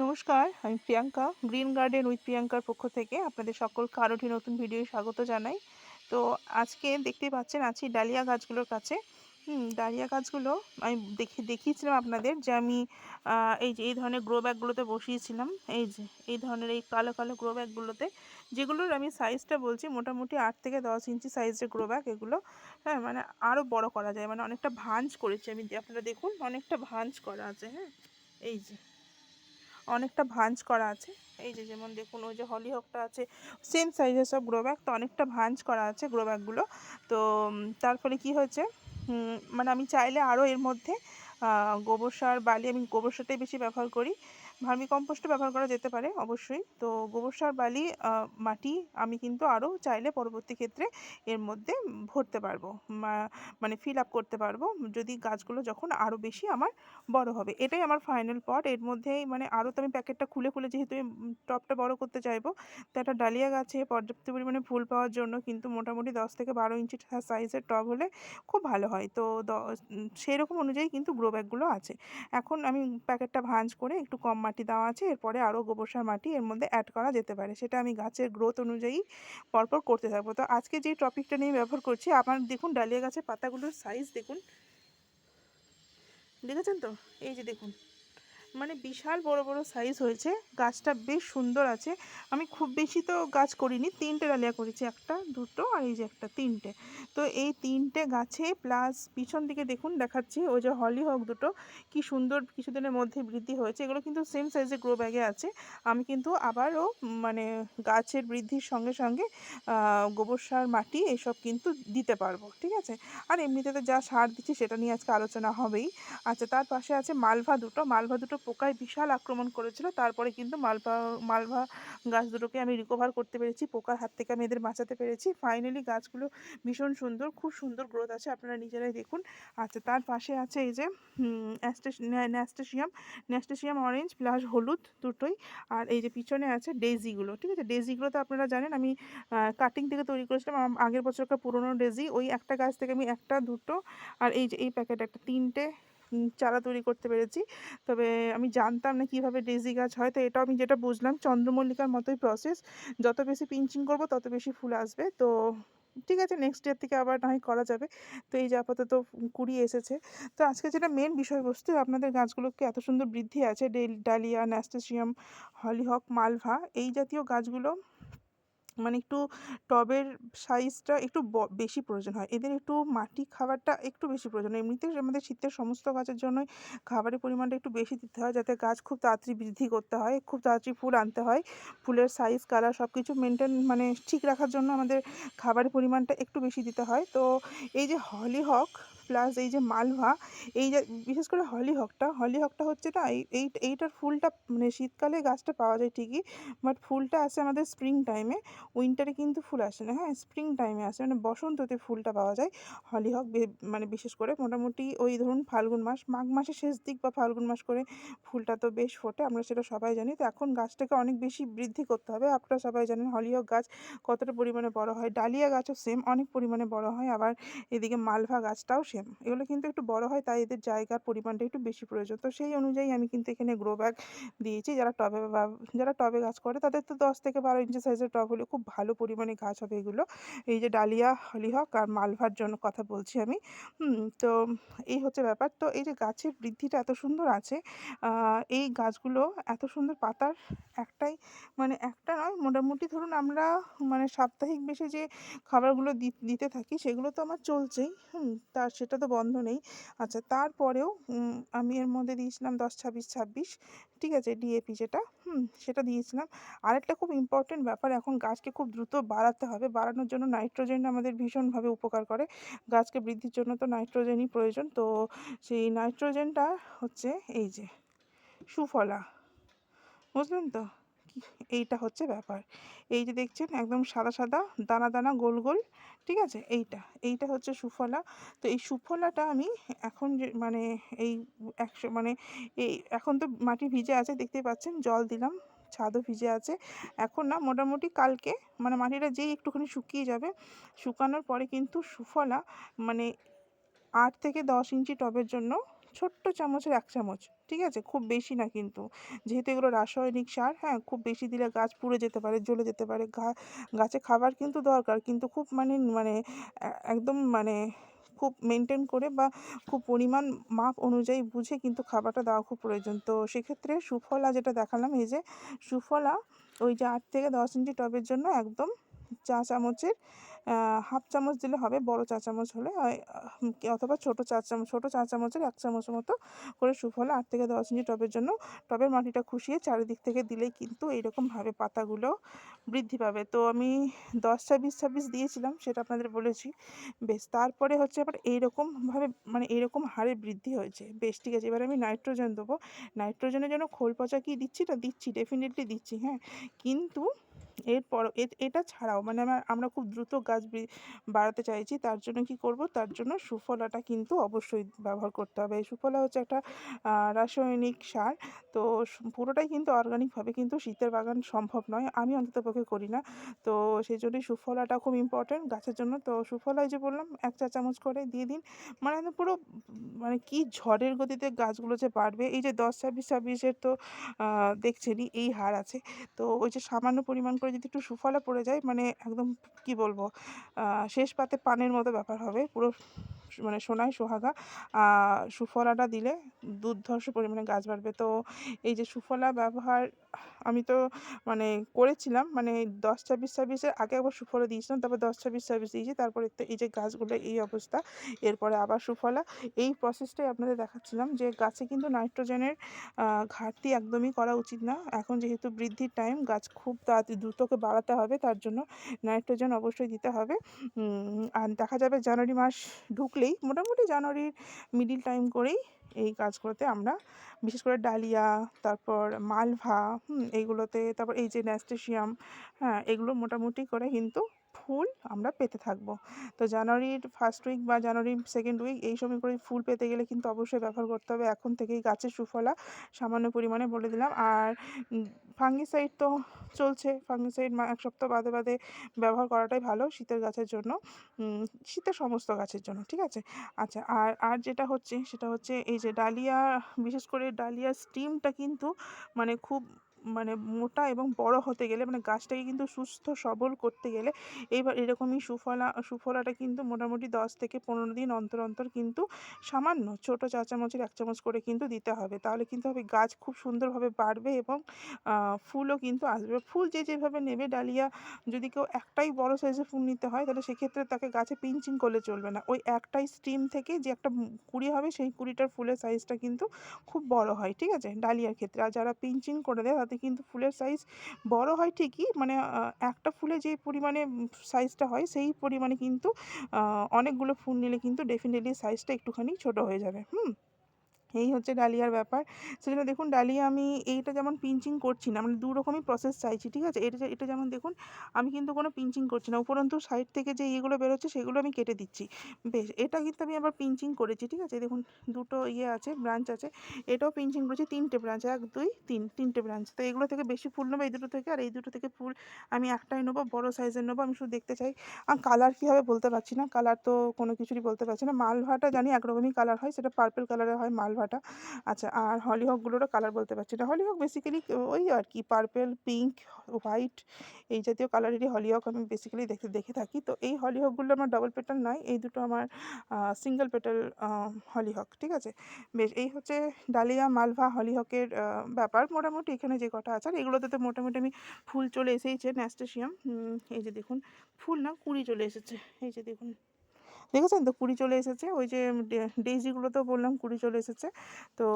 নমস্কার, আমি Priyanka, green garden with প্রিয়াঙ্কার পক্ষ থেকে আপনাদের সকলকে আরও একটি নতুন ভিডিও স্বাগত জানাই। তো আজকে দেখতেই পাচ্ছেন, আছি ডালিয়া গাছগুলোর কাছে। হুম, ডালিয়া গাছগুলো আমি দেখি, দেখিয়েছিলাম আপনাদের যে আমি এই যে, এই ধরনের গ্রো ব্যাগগুলোতে বসিয়েছিলাম, এই যে, এই ধরনের এই কালো কালো গ্রো ব্যাগগুলোতে যেগুলোর আমি সাইজটা বলছি মোটামুটি আট থেকে দশ ইঞ্চি সাইজের গ্রো ব্যাগ এগুলো হ্যাঁ মানে আরও বড় করা যায় মানে অনেকটা ভাঁজ করেছি আমি, আপনারা দেখুন, অনেকটা ভাঁজ করা আছে হ্যাঁ এই যে। অনেকটা ভাঁজ করা আছে। এই যে যেমন দেখুন, ওই যে হলিহকটা আছে সেম সাইজের সব গ্রো ব্যাগ তো অনেকটা ভাঁজ করা আছে গ্রো ব্যাগগুলো তো তারপরে কী হয়েছে মানে আমি চাইলে আরও এর মধ্যে গোবর সার, বালি, আমি গোবর সারটাই বেশি ব্যবহার করি। ভার্মি কম্পোস্টও ব্যবহার করা যেতে পারে, অবশ্যই। তো গোবর সার, বালি মাটি আমি কিন্তু আরও চাইলে পরবর্তী ক্ষেত্রে এর মধ্যে ভরতে পারব মানে ফিল আপ করতে পারব, যদি গাছগুলো যখন আরও বেশি আমার বড় হবে। এটাই আমার ফাইনাল পট এর মধ্যেই মানে আরও তো আমি প্যাকেটটা খুলে খুলে যেহেতু আমি টবটা বড় করতে চাইব, তো একটা ডালিয়া গাছে পর্যাপ্ত পরিমাণে ফুল পাওয়ার জন্য কিন্তু মোটামুটি দশ থেকে বারো ইঞ্চি সাইজের টব হলে খুব ভালো হয়। তো সেই রকম অনুযায়ী কিন্তু গ্রো ব্যাগগুলো আছে। এখন আমি প্যাকেটটা ভাঁজ করে একটু কম মাটি দেওয়া আছে, এরপরে আরও গোবর সার মাটি এর মধ্যে অ্যাড করা যেতে পারে। সেটা আমি গাছের গ্রোথ অনুযায়ী পরপর করতে থাকব। তো আজকে যে টপিকটা নিয়ে ব্যবহার করছি আপনার দেখুন ডালিয়া গাছের পাতাগুলোর সাইজ দেখুন। দেখেছেন তো? এই যে দেখুন। মানে বিশাল বড় বড় সাইজ হয়েছে। গাছটা বেশ সুন্দর আছে। আমি খুব বেশি তো গাছ করিনি, তিনটে ডালিয়া করেছি, একটা, দুটো আর এই যে একটা, তিনটে। তো এই তিনটে গাছে প্লাস পিছন দিকে দেখুন, দেখাচ্ছি, ওই যে হলি হক দুটো, কি সুন্দর কিছুদিনের মধ্যে বৃদ্ধি হয়েছে। এগুলো কিন্তু সেম সাইজে গ্রো ব্যাগে আছে। আমি কিন্তু আবারও মানে গাছের বৃদ্ধির সঙ্গে সঙ্গে গোবর সার, মাটি এসব কিন্তু দিতে পারব, ঠিক আছে? আর এমনিতে তো যা সার দিচ্ছি সেটা নিয়ে আজকে আলোচনা হবেই। আচ্ছা তার পাশে আছে মালভা দুটো। মালভা দুটো পোকায় বিশাল আক্রমণ করেছিল। তারপরে কিন্তু মালভা মালভা গাছ দুটোকে আমি রিকভার করতে পেরেছি। পোকার হাত থেকে আমি এদের বাঁচাতে পেরেছি। ফাইনালি গাছগুলো ভীষণ সুন্দর, খুব সুন্দর গ্রোথ আছে। আপনারা নিজেরাই দেখুন। আচ্ছা তার পাশে আছে এই যে ন্যাস্টেশিয়াম ন্যাস্টেশিয়াম অরেঞ্জ প্লাস হলুদ দুটোই। আর এই যে পিছনে আছে ডেজিগুলো ঠিক আছে? ডেজিগুলো তো আপনারা জানেন, আমি কাটিং থেকে তৈরি করেছিলাম। আগের বছরকার পুরনো ডেজি ওই একটা গাছ থেকে আমি একটা, দুটো, আর এই যে, এই প্যাকেট একটা, তিনটে চারা তৈরি করতে পেরেছি। তবে আমি জানতাম না কীভাবে ডেজি গাছ হয়, তো এটাও আমি যেটা বুঝলাম, চন্দ্রমল্লিকার মতোই প্রসেস যত বেশি পিঞ্চিং করব, তত বেশি ফুল আসবে। তো ঠিক আছে নেক্সট ইয়ার থেকে আবার না হয় করা যাবে। তো এই যে আপাতত কুড়ি এসেছে। তো আজকে যেটা মেন বিষয়বস্তু, আপনাদের গাছগুলোকে এত সুন্দর বৃদ্ধি আছে। ডেল, ডালিয়া ন্যাস্টেশিয়াম হলিহক মালভা, এই জাতীয় গাছগুলো মানে একটু টবের সাইজটা একটু বেশি প্রয়োজন হয়। এদের একটু মাটি খাবারটা একটু বেশি প্রয়োজন। এমনিতে আমাদের শীতের সমস্ত গাছের জন্যই খাবারের পরিমাণটা একটু বেশি দিতে হয় যাতে গাছ খুব তাড়াতাড়ি বৃদ্ধি করতে হয়, খুব তাড়াতাড়ি ফুল আনতে হয়। ফুলের সাইজ কালার সব কিছু মেনটেন মানে ঠিক রাখার জন্য আমাদের খাবারের পরিমাণটা একটু বেশি দিতে হয়। তো এই যে হলিহক প্লাস এই যে মালভা, এই যে বিশেষ করে হলিহকটা হলিহকটা হচ্ছে না, এই, এই- এইটার ফুলটা মানে শীতকালে গাছটা পাওয়া যায় ঠিকই বাট ফুলটা আসে আমাদের স্প্রিং টাইমে উইন্টারে কিন্তু ফুল আসে না হ্যাঁ স্প্রিং টাইমে আসে মানে বসন্ততে ফুলটা পাওয়া যায় হলিহক মানে বিশেষ করে মোটামুটি ওই ধরুন ফাল্গুন মাস, মাঘ মাসের শেষ দিক বা ফাল্গুন মাস করে ফুলটা তো বেশ ফোটে, আমরা সেটা সবাই জানি, তো এখন গাছটাকে অনেক বেশি বৃদ্ধি করতে হবে, আপনারা সবাই জানেন হলিহক গাছ কতটা পরিমাণে বড় হয়, ডালিয়া গাছও সেম অনেক পরিমাণে বড় হয়, আবার এদিকে মালভা গাছটাও সেম এগুলো কিন্তু একটু বড় হয়, তাই এদের জায়গার পরিমাণটা একটু বেশি প্রয়োজন। তো সেই অনুযায়ী আমি কিন্তু এখানে গ্রো ব্যাগ দিয়েছি। যারা টবে বা, যারা টবে গাছ করে, তাদের তো দশ থেকে বারো ইঞ্চি সাইজের টব হলে খুব ভালো পরিমাণে গাছ হবে এগুলো। এই যে ডালিয়া, হলিহক আর মালভার জন্য কথা বলছি আমি। তো এই হচ্ছে ব্যাপার। তো এই যে গাছের বৃদ্ধিটা এত সুন্দর আছে এই গাছগুলো এত সুন্দর পাতার একটাই মানে একটা নয়, মোটামুটি ধরুন আমরা মানে সাপ্তাহিক বেশি যে খাবারগুলো দিতে থাকি, সেগুলো তো আমার চলছেই। তার সেটা তো বন্ধ নেই। আচ্ছা তারপরেও আমি এর মধ্যে দিয়েছিলাম দশ, ছাব্বিশ ছাব্বিশ, ঠিক আছে ডিএপি যেটা, হুম, সেটা দিয়েছিলাম। আরেকটা খুব ইম্পর্টেন্ট ব্যাপার, এখন গাছকে খুব দ্রুত বাড়াতে হবে, বাড়ানোর জন্য নাইট্রোজেন আমাদের ভীষণভাবে উপকার করে। গাছকে বৃদ্ধির জন্য তো নাইট্রোজেনই প্রয়োজন, তো সেই নাইট্রোজেনটা হচ্ছে এই যে, সুফলা, বুঝলেন তো? এইটা হচ্ছে ব্যাপার। এই যে দেখছেন একদম সাদা সাদা, দানা দানা, গোল গোল, ঠিক আছে? এইটা এইটা হচ্ছে সুফলা। তো এই সুফলাটা আমি এখন যে মানে এই একশো মানে এই এখন তো মাটি ভিজে আছে, দেখতেই পাচ্ছেন? জল দিলাম, ছাদও ভিজে আছে। এখন না মোটামুটি কালকে মানে মাটিটা যেই একটুখানি শুকিয়ে যাবে, শুকানোর পরে কিন্তু সুফলা মানে আট থেকে দশ ইঞ্চি টবের জন্য ছোট্ট চামচের এক চামচ, ঠিক আছে? খুব বেশি না কিন্তু। যেহেতু এগুলো রাসায়নিক সার হ্যাঁ খুব বেশি দিলে গাছ পুড়ে যেতে পারে, জ্বলে যেতে পারে। গাছে খাবার কিন্তু দরকার, কিন্তু খুব মানে মানে একদম মানে খুব মেনটেন করে বা খুব পরিমাণ মাপ অনুযায়ী বুঝে কিন্তু খাবারটা দেওয়া খুব প্রয়োজন। তো সেক্ষেত্রে সুফলা যেটা দেখালাম, এই যে সুফলা, ওই যে আট থেকে দশ ইঞ্চি টবের জন্য একদম চা চামচের হাফ চামচ দিলে হবে, বড় চা চামচ হলে অথবা ছোটো চা চামচ, ছোটো চা চামচের এক চামচ মতো করে সুফলা আট থেকে দশ ইঞ্চি টবের জন্য, টবের মাটিটা খুশিয়ে চারিদিক থেকে দিলেই কিন্তু এইরকমভাবে পাতাগুলো বৃদ্ধি পাবে। তো আমি দশ ছাব্বিশ ছাব্বিশ দিয়েছিলাম, সেটা আপনাদের বলেছি। বেশ, তারপরে হচ্ছে আবার এইরকমভাবে মানে এইরকম হারে বৃদ্ধি হয়েছে। বেশ, ঠিক আছে, এবার আমি নাইট্রোজেন দেবো। নাইট্রোজেনের জন্য খোল পচা কি দিচ্ছি না, দিচ্ছি, ডেফিনেটলি দিচ্ছি হ্যাঁ। কিন্তু এরপর এটা ছাড়াও মানে আমার খুব দ্রুত গাছ বাড়াতে চাইছি, তার জন্য কি করব? তার জন্য সুফলাটা কিন্তু অবশ্যই ব্যবহার করতে হবে। সুফলা হচ্ছে একটা রাসায়নিক সার। তো পুরোটাই কিন্তু অর্গানিকভাবে কিন্তু শীতের বাগান সম্ভব নয়। আমি অন্ততপক্ষে করি না। তো সেই জন্যই সুফলাটা খুব ইম্পর্টেন্ট গাছের জন্য। তো সুফলা যে বললাম, এক চা চামচ করে দিয়ে দিন। মানে পুরো মানে কি ঝড়ের গতিতে গাছগুলো যে বাড়বে, এই যে দশ ছাব্বিশ ছাব্বিশের তো দেখছেনই, এই হার আছে। তো ওই যে সামান্য পরিমাণ করে যদি একটু সুফলা পড়ে যায় মানে একদম কি বলব শেষ পাতে পানের মতো ব্যাপার হবে, পুরো মানে সোনায় সোহাগা সুফলাটা দিলে দুর্ধর্ষ পরিমাণে গাছ বাড়বে। তো এই যে সুফলা ব্যবহার, আমি তো মানে করেছিলাম মানে দশ ছাব্বিশ ছাব্বিশের আগে একবার সুফলা দিয়েছিলাম, তারপর দশ ছাব্বিশ ছাব্বিশ দিয়েছি, তারপরে তো এই যে গাছগুলো, এই অবস্থা। এরপরে আবার সুফলা। এই প্রসেসটাই আপনাদের দেখাচ্ছিলাম যে গাছে কিন্তু নাইট্রোজেনের ঘাটতি একদমই করা উচিত না। এখন যেহেতু বৃদ্ধির টাইম গাছ খুব তাড়াতাড়ি দ্রুতকে বাড়াতে হবে, তার জন্য নাইট্রোজেন অবশ্যই দিতে হবে। আর দেখা যাবে জানুয়ারি মাস ঢুকলেই মোটামুটি জানুয়ারির মিডিল টাইম করেই এই কাজগুলোতে আমরা বিশেষ করে ডালিয়া, তারপর মালভা এইগুলোতে তারপর এই যে ন্যাস্টেশিয়াম হ্যাঁ এগুলো মোটামুটি করে কিন্তু ফুল আমরা পেতে থাকব। তো জানুয়ারির ফার্স্ট উইক বা জানুয়ারির সেকেন্ড উইক এই সময় করে ফুল পেতে গেলে কিন্তু অবশ্যই ব্যবহার করতে হবে। এখন থেকেই গাছের সুফলা সামান্য পরিমাণে বলে দিলাম। আর ফাঙ্গিসাইড তো চলছে। ফাঙ্গিসাইড এক সপ্তাহ বাদে বাদে ব্যবহার করাটাই ভালো শীতের গাছের জন্য। শীতের সমস্ত গাছের জন্য, ঠিক আছে? আচ্ছা আর আর যেটা হচ্ছে, সেটা হচ্ছে এই যে ডালিয়া, বিশেষ করে ডালিয়া স্টিমটা কিন্তু মানে খুব মানে মোটা এবং বড় হতে গেলে মানে গাছটাকে কিন্তু সুস্থ সবল করতে গেলে এইবার এরকমই সুফলা, সুফলাটা কিন্তু মোটামুটি দশ থেকে পনেরো দিন অন্তর অন্তর কিন্তু সামান্য ছোটো চা চামচের এক চামচ করে কিন্তু দিতে হবে। তাহলে কিন্তু হবে গাছ খুব সুন্দরভাবে বাড়বে এবং ফুলও কিন্তু আসবে। ফুল যে যেভাবে নেবে ডালিয়া, যদি কেউ একটাই বড় সাইজের ফুল নিতে হয়, তাহলে সেক্ষেত্রে তাকে গাছে পিঞ্চিং করলে চলবে না। ওই একটাই স্টিম থেকে যে একটা কুড়ি হবে, সেই কুড়িটার ফুলের সাইজটা কিন্তু খুব বড় হয়, ঠিক আছে? ডালিয়ার ক্ষেত্রে। আর যারা পিঞ্চিং করে দেয় তাতে কিন্তু ফুলের সাইজ বড় হয় ঠিকই। মানে একটা ফুলে যে পরিমাণে সাইজটা হয় সেই পরিমাণে কিন্তু অনেকগুলো ফুল নিলে কিন্তু ডেফিনেটলি সাইজটা একটুখানি ছোট হয়ে যাবে। হুম? এই হচ্ছে ডালিয়ার ব্যাপার। সেজন্য দেখুন, ডালিয়া আমি এইটা যেমন পিঞ্চিং করছি না মানে দু রকমই প্রসেস চাইছি, ঠিক আছে? এটা এটা যেমন দেখুন, আমি কিন্তু কোনো পিঞ্চিং করছি না। উপরন্তু সাইড থেকে যে ইয়েগুলো বেরোচ্ছে, সেগুলো আমি কেটে দিচ্ছি। বেশ, এটা কিন্তু আমি আবার পিঞ্চিং করেছি, ঠিক আছে? দেখুন, দুটো ইয়ে আছে ব্রাঞ্চ আছে, এটাও পিঞ্চিং করেছি, তিনটে ব্রাঞ্চ এক, দুই, তিন, তিনটে ব্রাঞ্চ তো এগুলো থেকে বেশি ফুল নেব এই দুটো থেকে, আর এই দুটো থেকে ফুল আমি একটাই নেব, বড় সাইজের নেব। আমি শুধু দেখতে চাই আর কালার কী হবে বলতে পারছি না? কালার তো কোনো কিছুরই বলতে পারছি না। মালভাটা জানি একরকমই কালার হয়, সেটা পার্পল কালারের হয় মালভাটা আচ্ছা আর হলিহকগুলোরও কালার বলতে পারছি না। হলিহক বেসিক্যালি ওই আর কি পার্পেল পিঙ্ক হোয়াইট এই জাতীয় কালারেরই হলিহক আমি বেসিক্যালি দেখতে, দেখে থাকি। তো এই হলিহকগুলো আমার ডবল পেটাল নয় এই দুটো আমার সিঙ্গেল পেটাল হলিহক ঠিক আছে? বেশ, এই হচ্ছে ডালিয়া, মালভা হলিহকের ব্যাপার। মোটামুটি এখানে যে কটা আছে আর এগুলোতে তো মোটামুটি আমি ফুল চলে এসেইছে ন্যাস্টেশিয়াম এই যে দেখুন, ফুল না, কুড়ি চলে এসেছে, এই যে দেখুন। দেখেছেন তো কুড়ি চলে এসেছে। ওই যে ডেইজিগুলো তো বললাম কুড়ি চলে এসেছে। তো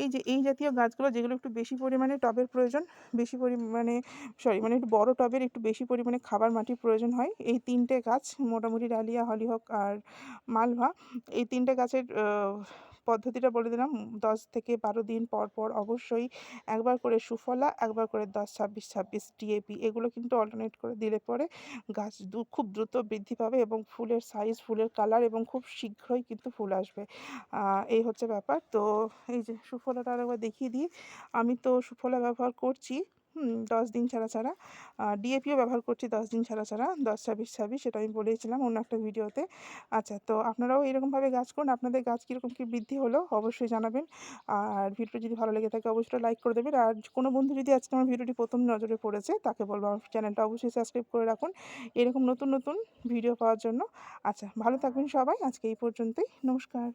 এই যে, এই জাতীয় গাছগুলো যেগুলো একটু বেশি পরিমাণে টবের প্রয়োজন, বেশি পরিমাণে সরি মানে একটু বড় টবের একটু বেশি পরিমাণে খাবার মাটির প্রয়োজন হয়, এই তিনটে গাছ, মোটামুটি ডালিয়া, হলিহক আর মালভা, এই তিনটে গাছের পদ্ধতিটা বলে দিলাম। দশ থেকে বারো দিন পর পর অবশ্যই একবার করে সুফলা, একবার করে দশ ছাব্বিশ ছাব্বিশ ডিএপি এগুলো কিন্তু অল্টারনেট করে দিলে পরে গাছ খুব দ্রুত বৃদ্ধি পাবে এবং ফুলের সাইজ ফুলের কালার এবং খুব শীঘ্রই কিন্তু ফুল আসবে। এই হচ্ছে ব্যাপার। তো এই যে সুফলাটা আরেকবার দেখিয়ে দিই। আমি তো সুফলা ব্যবহার করছি। দশ দিন ছাড়া ছাড়া। ডিএপিও ব্যবহার করছি দশ দিন ছাড়া ছাড়া, দশ ছাব্বিশ ছাব্বিশ, সেটা আমি বলেছিলাম অন্য একটা ভিডিওতে। আচ্ছা তো আপনারাও এরকমভাবে গাছ করুন, আপনাদের গাছ কীরকম কী বৃদ্ধি হলো অবশ্যই জানাবেন। আর ভিডিওটা যদি ভালো লেগে থাকে অবশ্যই লাইক করে দেবেন। আর কোনো বন্ধু যদি আজকে আমার ভিডিওটি প্রথম নজরে পড়েছে, তাকে বলব আমার চ্যানেলটা অবশ্যই সাবস্ক্রাইব করে রাখুন। এরকম নতুন নতুন ভিডিও পাওয়ার জন্য। আচ্ছা ভালো থাকবেন সবাই। আজকে এই পর্যন্তই। নমস্কার।